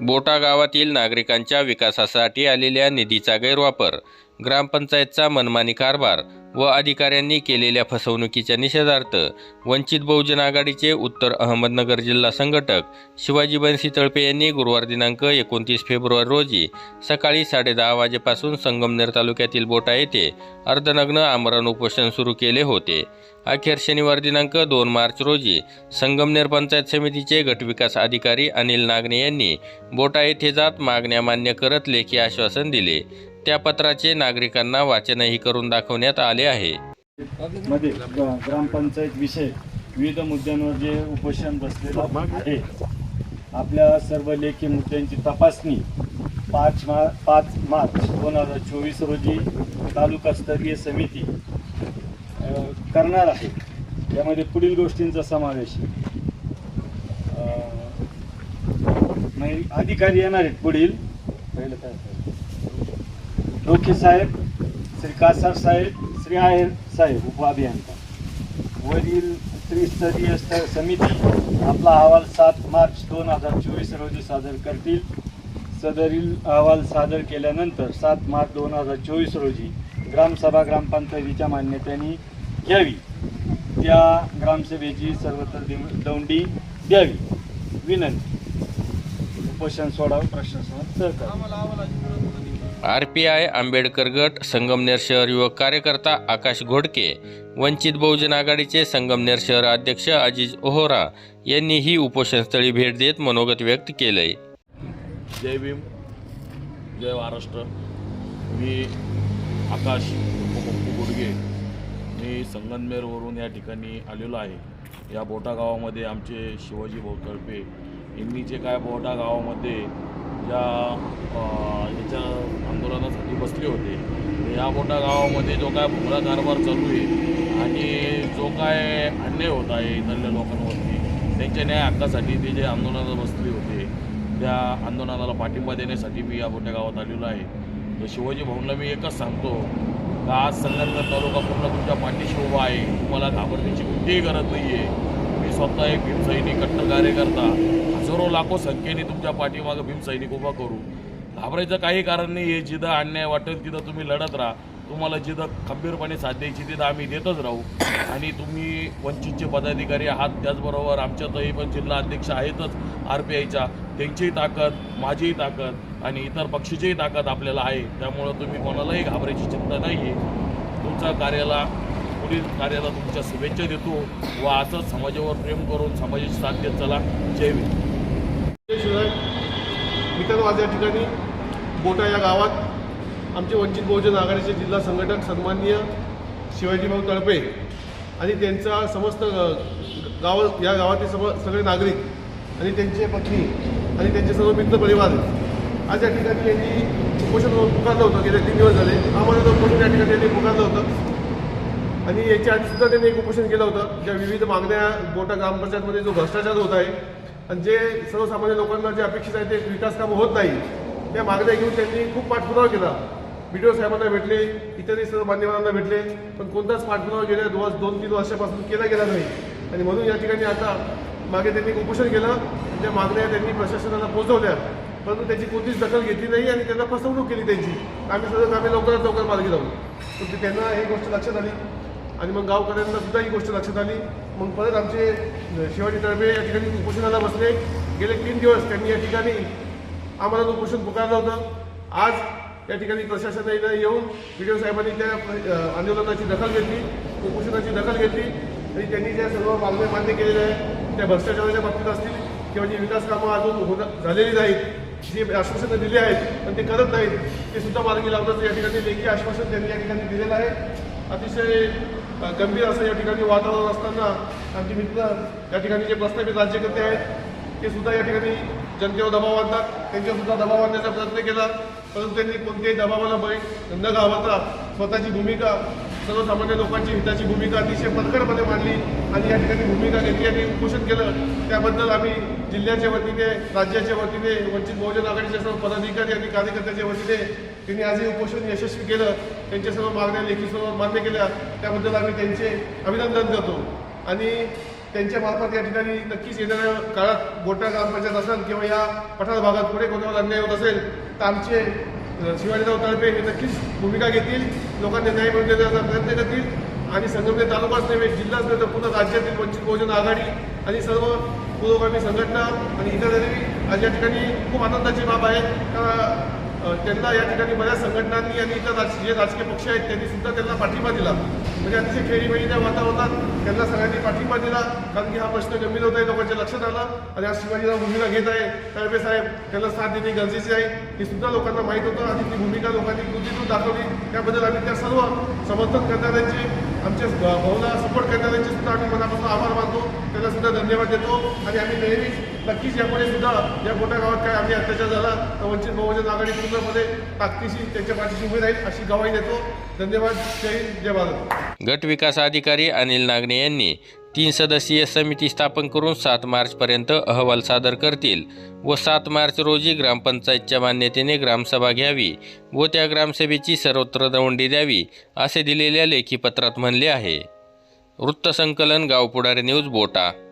बोटा गावातील नागरिकांच्या विकासासाठी आलेल्या निधीचा गैरवापर ग्रामपंचायतचा मनमानी कारभार व अधिकाऱ्यांनी केलेल्या फसवणुकीच्या निषेधार्थ वंचित बहुजन आघाडीचे उत्तर अहमदनगर जिल्हा संघटक शिवाजी बनसी तळपे यांनी गुरुवार दिनांक एकोणतीस फेब्रुवारी रोजी सकाळी साडेदहा वाजेपासून संगमनेर तालुक्यातील बोटा येथे अर्धनग्न आमरण उपोषण सुरू केले होते. अखेर शनिवार दिनांक दोन मार्च रोजी संगमनेर पंचायत समितीचे गटविकास अधिकारी अनिल नागणे यांनी बोटा येथे जात मागण्या मान्य करत लेखी आश्वासन दिले. त्या पत्राचे नागरिकांना वाचनही करून दाखवण्यात आले आहे. मध्ये ग्रामपंचायत विषय विविध मुद्द्यांवर जे उपोषण बसलेलं आहे आपल्या सर्व लेखी मुद्द्यांची तपासणी पाच मा पाच मार्च दोन हजार चोवीस रोजी तालुकास्तरीय समिती करणार आहे. यामध्ये पुढील गोष्टींचा समावेश अधिकारी येणार आहेत पुढील. पहिलं काय? डोके साहेब श्री कासार साहेब श्री आहेर साहेब उपअभियंता. वरील त्रिस्तरीय स्तर समिती आपला अहवाल सात मार्च दोन हजार चोवीस रोजी सादर करतील. सदरील अहवाल सादर केल्यानंतर सात मार्च दोन हजार चोवीस रोजी ग्रामसभा ग्रामपंचायतीच्या मान्यतेने घ्यावी. त्या ग्रामसभेची सर्वत्र दौंडी द्यावी. विनंती. उपोषण सोडावं प्रशासनात सहकार आर पी आय आंबेडकर गट संगमनेर शहर युवक कार्यकर्ता आकाश घोडके वंचित बहुजन आघाडीचे संगमनेर शहर अध्यक्ष अजिज ओहोरा यांनी ही उपोषणस्थळी भेट देत मनोगत व्यक्त केलंय. जय भीम जय महाराष्ट्र. मी आकाश पप्पू गुडगे मी संगमनेरवरून या ठिकाणी आलेलो आहे. या बोटा गावामध्ये आमचे शिवाजी भाऊ यांनी जे काय बोटा गावामध्ये ज्या याच्या आंदोलनासाठी बसले होते. या मोठ्या गावामध्ये जो काय भोंगळा कारभार चालू आहे आणि जो काय अन्याय होत आहे इथल्या लोकांवरती त्यांच्या न्याय हक्कासाठी ते जे आंदोलनाला बसले होते त्या आंदोलनाला पाठिंबा देण्यासाठी मी या मोठ्या गावात आलेलो आहे. तर शिवाजी भाऊंना मी एकच सांगतो का आज संगमनेर तालुका पूर्ण तुमच्या पाठीशी उभा आहे तुम्हाला घाबरण्याची कोणतीही गरज नाही आहे स्वतः एक भीमसैनिक कट्टर कार्यकर्ता हजारो लाखो संख्येने तुमच्या पाठीमागं भीमसैनिक उभा करू. घाबरायचं काही कारण नाही आहे जिथं अन्याय वाटेल तिथं तुम्ही लढत राहा. तुम्हाला जिथं खंबीरपणे साथ द्यायची तिथं आम्ही देतच राहू. आणि तुम्ही वंचितचे पदाधिकारी आहात. त्याचबरोबर आमच्यातही पण जिल्हा अध्यक्ष आहेतच आर पी आयच्या. त्यांचीही ताकद माझीही ताकद आणि इतर पक्षीचीही ताकद आपल्याला आहे. त्यामुळं तुम्ही कोणालाही घाबरायची चिंता नाही आहे तुमच्या कार्याला पुढील कार्याला तुमच्या शुभेच्छा देतो व असंच समाजावर प्रेम करून समाजाची साथ देत चला जय भीम. शिवाय मित्रांनो आज या ठिकाणी बोटा या गावात आमचे वंचित बहुजन आघाडीचे जिल्हा संघटक सन्माननीय शिवाजीभाऊ तळपे आणि त्यांचा समस्त गाव या गावातील सम सगळे नागरिक आणि त्यांचे पत्नी आणि त्यांचे सर्व मित्र परिवार आज या ठिकाणी यांनी उपोषण पुकारलं होतं गेले तीन दिवस झाले. आम्हाला उपोषण या ठिकाणी त्यांनी पुकारलं होतं. आणि याच्या आधी सुद्धा त्यांनी एक उपोषण केलं होतं ज्या विविध मागण्या गोटा ग्रामपंचायतमध्ये जो भ्रष्टाचार होत आहे आणि जे सर्वसामान्य लोकांना जे अपेक्षित आहे ते विकास कामं होत नाही त्या मागण्या घेऊन त्यांनी खूप पाठपुरावा केला. बी डी ओ साहेबांना भेटले इतरही सर्व मान्यवरांना भेटले पण कोणताच पाठपुरावा गेल्या दोन दोन तीन वर्षापासून केला गेला नाही. आणि म्हणून या ठिकाणी आता मागे त्यांनी एक उपोषण केलं त्या मागण्या त्यांनी प्रशासनाला पोहोचवल्या परंतु त्याची कोणतीच दखल घेतली नाही आणि त्यांना फसवणूक केली त्यांची. आम्ही सगळं आम्ही लवकरात लवकर मार्गी लावू पण ते त्यांना ही गोष्ट लक्षात आली. आणि मग गावकऱ्यांना सुद्धा ही गोष्ट लक्षात आली. मग परत आमचे शिवाजी तळबे या ठिकाणी उपोषणाला बसले. गेले तीन दिवस त्यांनी या ठिकाणी आम्हाला उपोषण पुकारलं होतं. आज या ठिकाणी प्रशासनाने येऊन व्हिडिओ साहेबांनी त्या आंदोलनाची दखल घेतली उपोषणाची दखल घेतली. आणि त्यांनी ज्या सर्व मागण्या मान्य केलेल्या आहेत त्या भ्रष्टाचाराच्या बाबतीत असतील किंवा जी विकास कामं अजून झालेली नाहीत जी आश्वासनं दिली आहेत पण ते करत नाहीत ते सुद्धा मार्गी लावण्याचं या ठिकाणी लेखी आश्वासन त्यांनी या ठिकाणी दिलेलं आहे. अतिशय गंभीर असं या ठिकाणी वातावरण असताना आमचे मित्र या ठिकाणी जे प्रस्तावित राज्यकर्ते आहेत ते सुद्धा या ठिकाणी जनतेवर दबाव आणतात. त्यांच्यासुद्धा दबाव आणण्याचा प्रयत्न केला. परंतु त्यांनी कोणत्याही दबावाला बळी न गावता स्वतःची भूमिका सर्वसामान्य लोकांची हिताची भूमिका अतिशय पटकरपणे मांडली आणि या ठिकाणी भूमिका घेतली आणि उपोषण केलं. त्याबद्दल आम्ही जिल्ह्याच्या वतीने राज्याच्या वतीने वंचित बहुजन आघाडीच्या सर्व पदाधिकारी आणि कार्यकर्त्याच्या वतीने त्यांनी आज हे उपोषण यशस्वी केलं त्यांच्या सर्व मागण्या लेखी सर्व मान्य केल्या त्याबद्दल आम्ही त्यांचे अभिनंदन करतो. आणि त्यांच्या मार्फत या ठिकाणी नक्कीच येणाऱ्या काळात गोटा ग्रामपंचायत असेल किंवा या पठार भागात पुढे कोणावर अन्याय होत असेल तर आमचे शिवाजीराव तळपे हे नक्कीच भूमिका घेतील लोकांना न्याय मिळवून देण्याचा प्रयत्न करतील आणि संगमनेर तालुकाच नव्हे जिल्हाच नव्हे तर पूर्ण राज्यातील वंचित बहुजन आघाडी आणि सर्व पुरोगामी संघटना आणि इतर आज या ठिकाणी खूप आनंदाची बाब आहे. का त्यांना या ठिकाणी बऱ्याच संघटनांनी आणि इतर राज जे राजकीय पक्ष आहेत त्यांनी सुद्धा त्यांना पाठिंबा दिला. म्हणजे अतिशय खेळीमेळीच्या वातावरणात त्यांना सगळ्यांनी पाठिंबा दिला कारण की हा प्रश्न गंभीर होत आहे लोकांच्या लक्षात आला. आणि आज शिवाजीराव भूमिका घेत आहे तळपे साहेब त्यांना साथ देणे गरजेचे आहे हे सुद्धा लोकांना माहीत होतं आणि ती भूमिका लोकांनी कृतीतून दाखवली. त्याबद्दल आम्ही त्या सर्व समर्थन करणाऱ्यांची आमच्या भाऊला सपोर्ट करणाऱ्यांचे सुद्धा आम्ही मनापासून आभार मानतो त्याला सुद्धा धन्यवाद देतो. आणि आम्ही नेहमीच नक्कीच यापुढे सुद्धा या मोठ्या गावात काय आम्ही अत्याचार झाला तर वंचित बहुजन आघाडी पूर्णपणे ताकदीशी त्यांच्या पाठीशी उभी राहील अशी गवाही देतो. धन्यवाद. जय हिंद जय भारत. गट विकास अधिकारी अनिल नागणे यांनी तीन सदस्यीय समिती स्थापन करून सात मार्चपर्यंत अहवाल सादर करतील व सात मार्च रोजी ग्रामपंचायतच्या मान्यतेने ग्रामसभा घ्यावी व त्या ग्रामसभेची सर्वत्र दवंडी द्यावी असे दिलेल्या लेखी पत्रात म्हणले आहे. वृत्तसंकलन गावपुढारी न्यूज बोटा.